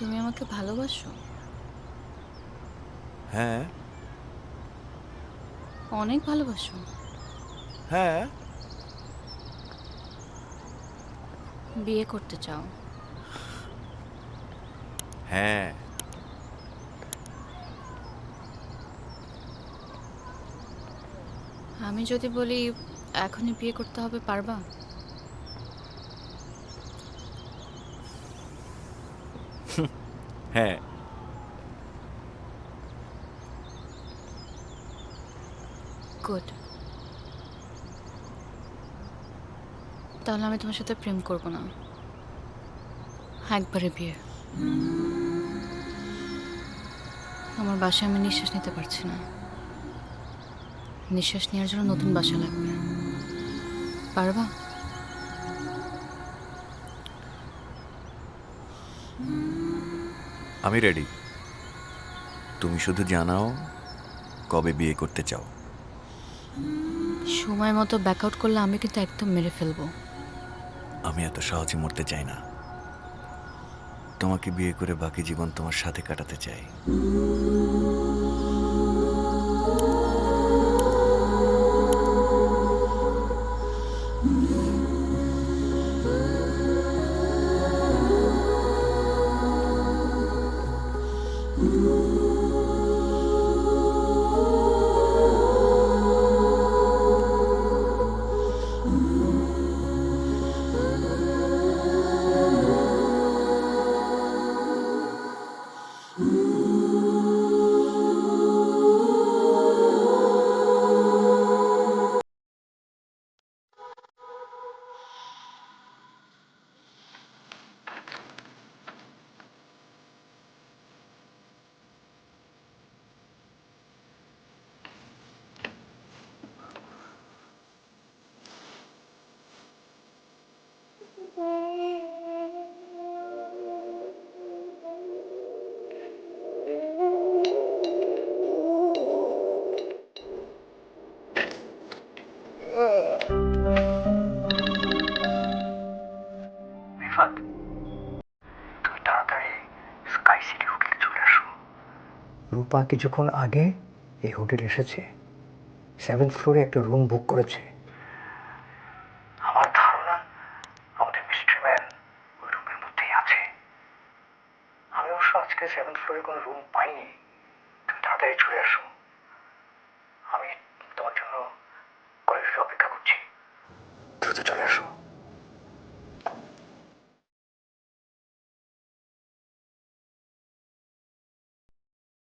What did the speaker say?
তুমি আমাকে ভালোবাসো? হ্যাঁ। অনেক ভালোবাসো। হ্যাঁ। বিয়ে করতে চাও। হ্যাঁ। আমি যদি বলি এখনই বিয়ে করতে হবে পারবা? হ্যাঁ। গুড তাহলে আমি তোমার সাথে প্রেম করব না। একবারে বিয়ে। আমার বাসায় আমি নিঃশ্বাস নিতে পারছি না। নিঃশ্বাস নেওয়ার জন্য নতুন বাসা লাগবে। পারবা? আমি রেডি তুমি শুধু জানাও কবে বিয়ে করতে চাও। সময় মতো ব্যাকআউট করলে আমি কিন্তু একদম মেরে ফেলব। আমি এত সহজে মরতে চাই না। তোমাকে বিয়ে করে বাকি জীবন তোমার সাথে কাটাতে চাই। Ooh. রিফাত তুমি তাড়াতাড়ি স্কাই সিটি হোটেলে চলে আসো। রূপা কিছুক্ষণ আগে এই হোটেল এসেছে। সেভেন্থ ফ্লোরে একটা রুম বুক করেছে। আমার ধারণা আমাদের মিস্ট্রি ম্যান ওই রুমের মধ্যেই আছে। আমি অবশ্য আজকে সেভেন্থ ফ্লোরে কোনো রুম পাইনি। তুমি তাড়াতাড়ি চলে আসো। 就在这边说。